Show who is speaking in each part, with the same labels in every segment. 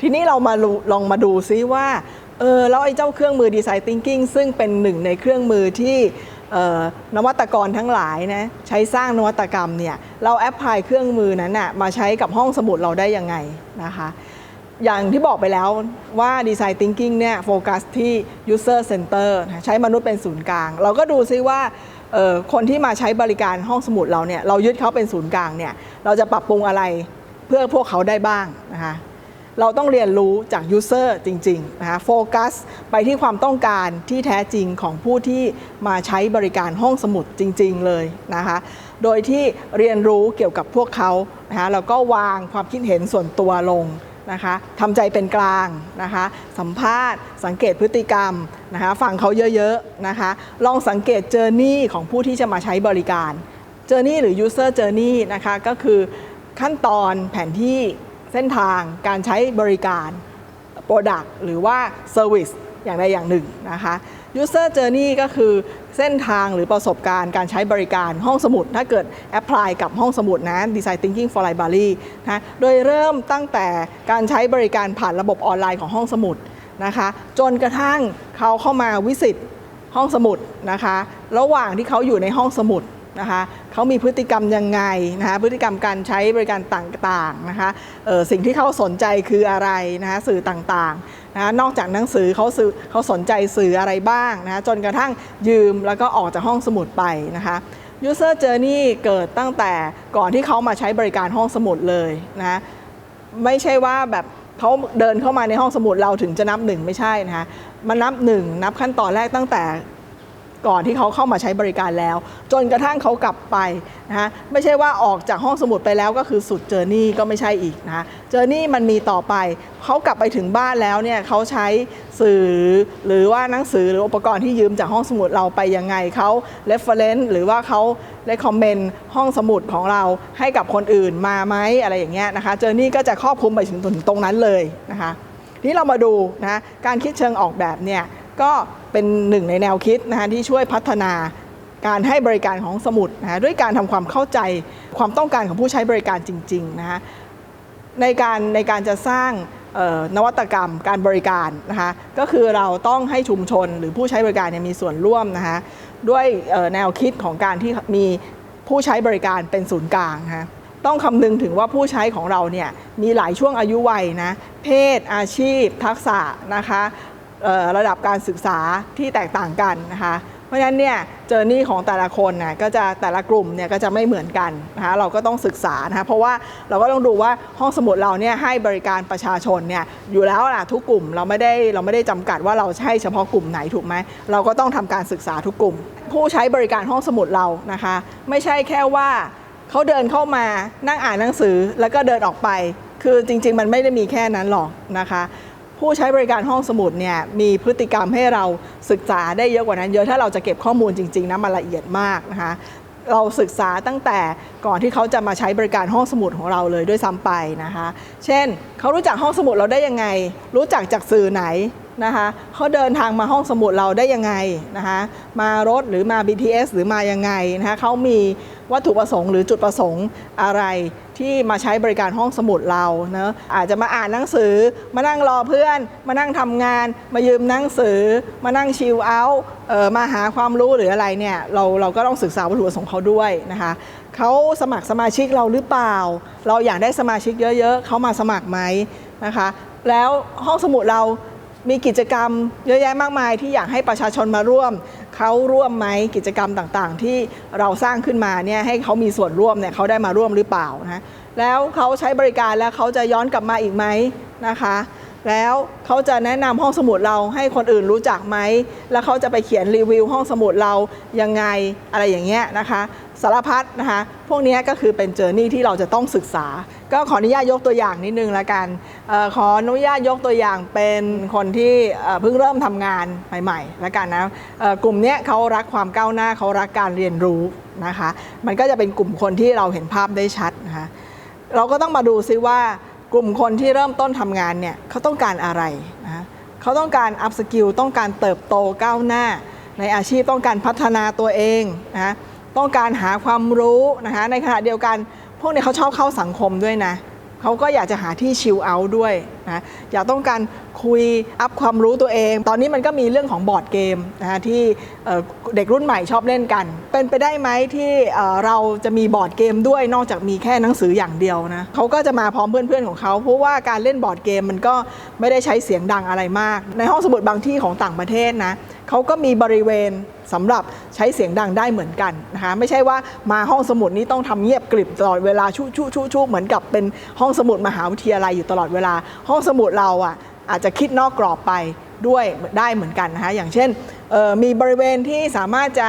Speaker 1: ทีนี้เรามาลองมาดูซิว่า เออแล้วไอ้เจ้าเครื่องมือ Design Thinking ซึ่งเป็นหนึ่งในเครื่องมือที่นวัตกรทั้งหลายนะใช้สร้างนวัตกรรมเนี่ยเราแอพพลายเครื่องมือนั้นนะมาใช้กับห้องสมุดเราได้ยังไงนะคะอย่างที่บอกไปแล้วว่า Design Thinking เนี่ยโฟกัสที่ User Center นะใช้มนุษย์เป็นศูนย์กลาง เราก็ดูซิว่าคนที่มาใช้บริการห้องสมุดเราเนี่ยเรายึดเขาเป็นศูนย์กลางเนี่ยเราจะปรับปรุงอะไรเพื่อพวกเขาได้บ้างนะคะ เราต้องเรียนรู้จากยูเซอร์จริงๆนะคะโฟกัสไปที่ความต้องการที่แท้จริงของผู้ที่มาใช้บริการห้องสมุดจริง ๆ เลยนะคะโดยที่เรียนรู้เกี่ยวกับพวกเขานะคะแล้วก็วางความคิดเห็นส่วนตัวลงนะคะทำใจเป็นกลางนะคะ สัมภาษณ์ สังเกตพฤติกรรมนะคะฟังเขาเยอะๆนะคะ ลองสังเกตเจอร์นี่ของผู้ที่จะมาใช้บริการ Journey หรือ User Journey นะคะก็คือขั้นตอนแผนที่ เส้นทางการใช้บริการ Product หรือว่า Service อย่างใดอย่างหนึ่งนะคะ User Journey ก็คือเส้นทางหรือประสบการณ์การใช้บริการห้องสมุด ถ้าเกิด Apply กับห้องสมุดนะ Design Thinking for Library นะโดยเริ่มตั้งแต่การใช้บริการผ่านระบบออนไลน์ของห้องสมุดนะคะ จนกระทั่งเขาเข้ามาวิสิตห้องสมุดนะคะ ระหว่างที่เขาอยู่ในห้องสมุด นะคะเขามีพฤติกรรมยังไงนะคะพฤติกรรมการใช้บริการต่างๆนะคะสิ่งที่เขาสนใจคืออะไรนะคะสื่อต่างๆนะคะนอกจากหนังสือเขาสื่อเขาสนใจสื่ออะไรบ้างนะคะจนกระทั่งยืมแล้วก็ออกจากห้องสมุดไปนะคะ user journey เกิดตั้งแต่ก่อนที่เขามาใช้บริการห้องสมุดเลยนะไม่ใช่ว่าแบบเขาเดินเข้ามาในห้องสมุดเราถึงจะนับหนึ่งไม่ใช่นะคะมันนับหนึ่งนับขั้นตอนแรกตั้งแต่ ก่อนที่เขาเข้ามาใช้บริการแล้ว จนกระทั่งเขากลับไปนะคะไม่ใช่ว่าออกจากห้องสมุดไปแล้วก็คือสุดเจอร์นี่ก็ไม่ใช่อีกนะเจอร์นี่มันมีต่อไป เขากลับไปถึงบ้านแล้วเนี่ยเขาใช้สื่อหรือว่าหนังสือหรืออุปกรณ์ที่ยืมจากห้องสมุดเราไปยังไงเขา reference หรือว่าเขา recommend ห้องสมุดของเราให้กับคนอื่นมาไหมอะไรอย่างเงี้ยนะคะเจอร์นี่ก็จะครอบคลุมไปถึงตรงนั้นเลยนะคะทีนี้เรามาดูนะการคิดเชิงออกแบบเนี่ยก็ เป็นหนึ่งในแนวคิดนะคะที่ช่วยพัฒนาการให้บริการของสมุดนะคะด้วยการทำความเข้าใจความต้องการของผู้ใช้บริการจริงๆนะคะในการในการจะสร้างนวัตกรรมการบริการนะคะก็คือเราต้องให้ชุมชนหรือผู้ใช้บริการมีส่วนร่วมนะคะด้วยแนวคิดของการที่มีผู้ใช้บริการเป็นศูนย์กลางนะคะต้องคำนึงถึงว่าผู้ใช้ของเราเนี่ยมีหลายช่วงอายุวัยนะเพศอาชีพ ทักษะนะคะ ระดับการศึกษาที่แตกต่างกันนะคะเพราะฉะนั้นเนี่ยเจอร์นี่ของแต่ละคนนะก็จะแต่ละกลุ่มเนี่ยก็จะไม่เหมือนกันนะคะเราก็ต้องศึกษานะคะเพราะว่าเราก็ต้องดูว่าห้องสมุดเราเนี่ยให้บริการประชาชนเนี่ยอยู่แล้วล่ะทุกกลุ่มเราไม่ได้เราไม่ได้จำกัดว่าเราใช่เฉพาะกลุ่มไหนถูกไหมเราก็ต้องทำการศึกษาทุกกลุ่ม ผู้ใช้บริการห้องสมุดเรานะคะไม่ใช่แค่ว่าเขาเดินเข้ามานั่งอ่านหนังสือแล้วก็เดินออกไป คือจริง ๆ มันไม่ได้มีแค่นั้นหรอกนะคะ ผู้ใช้บริการห้องสมุดเนี่ยมีพฤติกรรมให้เราศึกษาได้เยอะกว่านั้น เยอะถ้าเราจะเก็บข้อมูลจริงๆนะมันละเอียดมากนะคะเราศึกษาตั้งแต่ก่อนที่เขาจะมาใช้บริการห้องสมุดของเราเลยด้วยซ้ำไปนะคะ เช่น เขารู้จักห้องสมุดเราได้ยังไง รู้จักจากสื่อไหนนะคะเขาเดินทางมาห้องสมุดเราได้ยังไงนะคะมารถหรือมา BTS หรือมายังไงนะคะเขามีวัตถุประสงค์หรือจุดประสงค์อะไร ที่มาใช้บริการห้องสมุดเราเนะอาจจะมาอ่านหนังสือ มานั่งรอเพื่อน มานั่งทำงาน มายืมหนังสือ มานั่งชิลเอาท์เออมาหาความรู้หรืออะไรเนี่ยเราเราก็ต้องศึกษาวัตถุประสงค์เขาด้วยนะคะเขาสมัครสมาชิกเราหรือเปล่า เราอยากได้สมาชิกเยอะ ๆเขามาสมัครไหมนะคะ แล้วห้องสมุดเรา มีกิจกรรมเยอะแยะมากมายที่อยากให้ประชาชนมาร่วม เขาร่วมไหมกิจกรรมต่างๆ ที่เราสร้างขึ้นมาเนี่ยให้เขามีส่วนร่วมเนี่ยเขาได้มาร่วมหรือเปล่านะแล้วเขาใช้บริการแล้วเขาจะย้อนกลับมาอีกไหมนะคะ แล้วเขาจะแนะนำห้องสมุดเราให้คนอื่นรู้จักไหมแล้วเขาจะไปเขียนรีวิวห้องสมุดเรายังไงอะไรอย่างเงี้ยนะคะ สารพัดนะคะพวกนี้ก็คือเป็นเจอร์นี่ที่เราจะต้องศึกษา ก็ขออนุญาตยกตัวอย่างนิดนึงละกันออขออนุญาตยกตัวอย่างเป็นคนที่เพิ่งเริ่มทำงานใหม่ๆละกันนะกลุ่มนี้เขารักความก้าวหน้าเขารักการเรียนรู้นะคะมันก็จะเป็นกลุ่มคนที่เราเห็นภาพได้ชัดนะคะเราก็ต้องมาดูซิว่ากลุ่มคนที่เริ่มต้นทำงานเนี่ยเขาต้องการอะไรนะเขาต้องการอัพสกิลต้องการเติบโตก้าวหน้า ในอาชีพต้องการพัฒนาตัวเองนะ ต้องการหาความรู้นะคะในขณะเดียวกัน พวกนี้เขาชอบเข้าสังคมด้วยนะเขาก็อยากจะหาที่ชิลเอาท์ด้วย นะอยากต้องการคุยอัพความรู้ตัวเอง ตอนนี้มันก็มีเรื่องของบอร์ดเกมนะคะที่เด็กรุ่นใหม่ชอบเล่นกัน เป็นไปได้ไหมที่เราจะมีบอร์ดเกมด้วยนอกจากมีแค่หนังสืออย่างเดียวนะเขาก็จะมาพร้อมเพื่อนๆของเขาเพราะว่าการเล่นบอร์ดเกมมันก็ไม่ได้ใช้เสียงดังอะไรมาก ในห้องสมุดบางที่ของต่างประเทศนะเขาก็มีบริเวณสำหรับใช้เสียงดังได้เหมือนกันนะคะไม่ใช่ว่ามาห้องสมุดนี้ต้องทำเงียบกริบตลอดเวลาชุชุชุชุเหมือนกับเป็นห้องสมุดมหาวิทยาลัยอยู่ตลอดเวลาห้องสมุดเราอะอาจจะคิดนอกกรอบไปด้วยได้เหมือนกันนะคะอย่างเช่นมีบริเวณที่สามารถจะ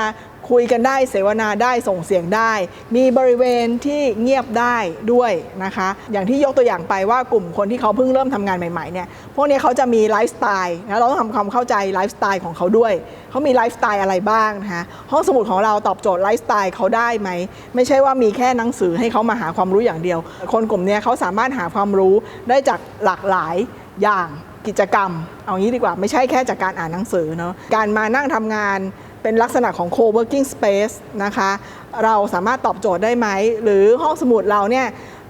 Speaker 1: คุยกันได้เสวนาได้ส่งเสียงได้ มีบริเวณที่เงียบได้ด้วยนะคะ อย่างที่ยกตัวอย่างไปว่ากลุ่มคนที่เขาเพิ่งเริ่มทำงานใหม่ๆเนี่ยพวกนี้เขาจะมีไลฟ์สไตล์นะเราต้องทำความเข้าใจไลฟ์สไตล์ของเขาด้วยเขามีไลฟ์สไตล์อะไรบ้างนะคะห้องสมุดของเราตอบโจทย์ไลฟ์สไตล์เขาได้ไหมไม่ใช่ว่ามีแค่หนังสือให้เขามาหาความรู้อย่างเดียว คนกลุ่มนี้เขาสามารถหาความรู้ได้จากหลากหลายอย่างกิจกรรม เอางี้ดีกว่าไม่ใช่แค่จากการอ่านหนังสือเนาะการมานั่งทำงาน เป็นลักษณะของ co-working space นะคะ เราสามารถตอบโจทย์ได้ไหม หรือห้องสมุดเราเนี่ย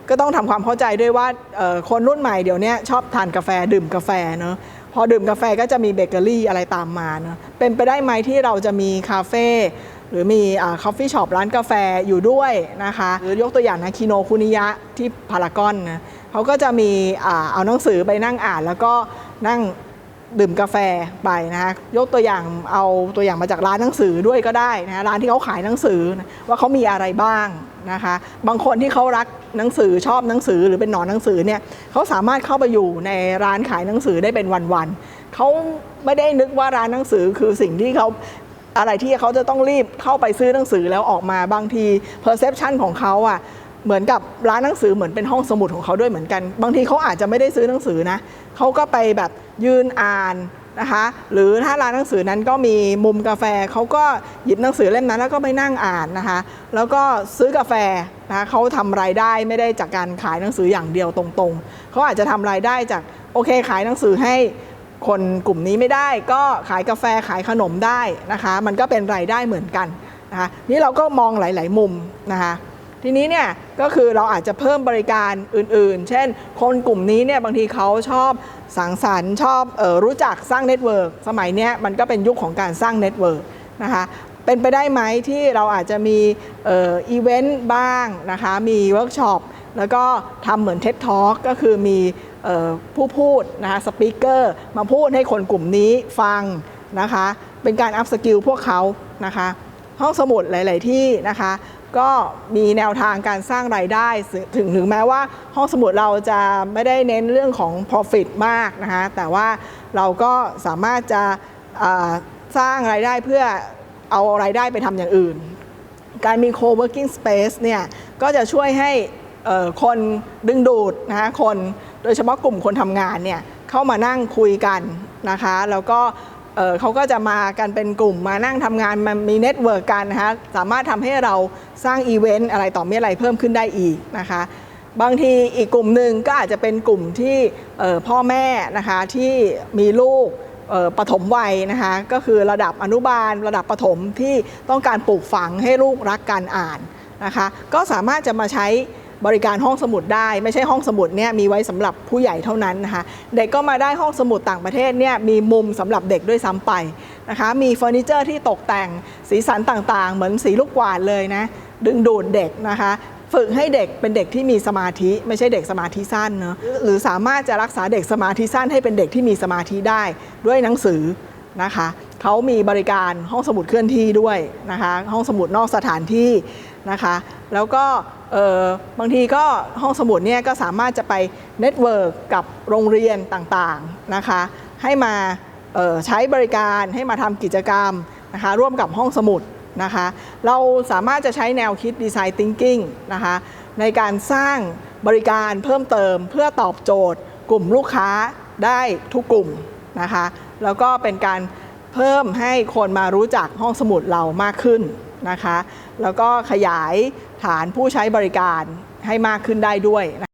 Speaker 1: ก็ต้องทำความเข้าใจด้วยว่าคนรุ่นใหม่เดี๋ยวนี้ชอบทานกาแฟดื่มกาแฟเนอะพอดื่มกาแฟก็จะมีเบเกอรี่อะไรตามมาเนอะเป็นไปได้ไหมที่เราจะมีคาเฟ่หรือมีคอฟฟี่ช็อปร้านกาแฟอยู่ด้วยนะคะ หรือยกตัวอย่างนะคิโนคุนิยะที่พารากอนนะเขาก็จะมีอเอาหนังสือไปนั่งอ่านแล้วก็นั่ง ดื่มกาแฟไปนะคะยกตัวอย่างเอาตัวอย่างมาจากร้านหนังสือด้วยก็ได้นะร้านที่เขาขายหนังสือว่าเขามีอะไรบ้างนะคะ บางคนที่เขารักหนังสือชอบหนังสือหรือเป็นหนอนหนังสือเนี่ยเขาสามารถเข้าไปอยู่ในร้านขายหนังสือได้เป็นวันๆเขาไม่ได้นึกว่าร้านหนังสือคือสิ่งที่เขาอะไรที่เขาจะต้องรีบเข้าไปซื้อหนังสือแล้วออกมาบางที perception ของเขาอะ เหมือนกับร้านหนังสือเหมือนเป็นห้องสมุดของเขาด้วยเหมือนกัน บางทีเขาอาจจะไม่ได้ซื้อหนังสือนะเขาก็ไปแบบยืนอ่านนะคะหรือถ้าร้านหนังสือนั้นก็มีมุมกาแฟเขาก็หยิบหนังสือเล่มนั้นแล้วก็ไปนั่งอ่านนะคะ แล้วก็ซื้อกาแฟนะคะเขาทำรายได้ไม่ได้จากการขายหนังสืออย่างเดียวตรงๆ เขาอาจจะทำรายได้จากโอเคขายหนังสือให้คนกลุ่มนี้ไม่ได้ ก็ขายกาแฟขายขนมได้นะคะ มันก็เป็นรายได้เหมือนกันนะคะนี่เราก็มองหลาย ๆ มุมนะคะ ทีนี้เนี่ยก็คือเราอาจจะเพิ่มบริการอื่นๆ เช่น คนกลุ่มนี้เนี่ยบางทีเขาชอบสังสรรค์ชอบออรู้จักสร้างเน็ตเวิร์กสมัยนี้มันก็เป็นยุคของการสร้างเน็ตเวิร์กนะคะเป็นไปได้ไหมที่เราอาจจะมีเอ่ออีเวนต์บ้างนะคะมีเวิร์กช็อปแล้วก็ทำเหมือน TED Talk ก็คือมีเอ่อผู้พูดนะคะสปีกเกอร์มาพูดให้คนกลุ่มนี้ฟังนะคะเป็นการอัพสกิลพวกเขานะคะห้องสมุดหลาย ๆ ที่นะคะ ก็มีแนวทางการสร้างรายได้ ถึงถึงแม้ว่าห้องสมุดเราจะไม่ได้เน้นเรื่องของ profit มากนะคะแต่ว่าเราก็สามารถจะสร้างรายได้เพื่อเอารายได้ไปทำอย่างอื่น การมี co-working space เนี่ยก็จะช่วยให้คนดึงดูดนะคะคนโดยเฉพาะกลุ่มคนทำงานเนี่ยเข้ามานั่งคุยกันนะคะ แล้วก็ เเขาก็จะมากันเป็นกลุ่มมานั่งทำงานมันมีเน็ตเวิร์กกันนะคะสามารถทำให้เราสร้างอีเวนต์อะไรต่อมีอะไรเพิ่มขึ้นได้อีกนะคะบางทีอีกกลุ่มหนึ่งก็อาจจะเป็นกลุ่มที่พ่อแม่นะคะที่มีลูกปฐมวัยนะคะก็คือระดับอนุบาล ระดับประถมที่ต้องการปลูกฝังให้ลูกรักการอ่านนะคะก็สามารถจะมาใช้ บริการห้องสมุดได้ ไม่ใช่ห้องสมุดเนี่ยมีไว้สำหรับผู้ใหญ่เท่านั้นนะคะเด็กก็มาได้ห้องสมุดต่างประเทศเนี่ยมีมุมสำหรับเด็กด้วยซ้ำไปนะคะมีเฟอร์นิเจอร์ที่ตกแต่งสีสันต่างๆ เหมือนสีลูกกวาดเลยนะดึงดูดเด็กนะคะฝึกให้เด็กเป็นเด็กที่มีสมาธิ ไม่ใช่เด็กสมาธิสั้นเนอะหรือสามารถจะรักษาเด็กสมาธิสั้นให้เป็นเด็กที่มีสมาธิได้ด้วยหนังสือนะคะเขามีบริการห้องสมุดเคลื่อนที่ด้วยนะคะห้องสมุดนอกสถานที่ นะคะ แล้วก็บางทีก็ห้องสมุดเนี่ยก็สามารถจะไปเน็ตเวิร์กกับโรงเรียนต่างๆนะคะให้มาใช้บริการให้มาทำกิจกรรมนะคะร่วมกับห้องสมุดนะคะเราสามารถจะใช้แนวคิดดีไซน์ Thinking นะคะในการสร้างบริการเพิ่มเติมเพื่อตอบโจทย์ กลุ่มลูกค้าได้ทุกกลุ่มนะคะแล้วก็เป็นการเพิ่มให้คนมารู้จักห้องสมุดเรามากขึ้น นะคะ แล้วก็ขยายฐานผู้ใช้บริการให้มากขึ้นได้ด้วยนะ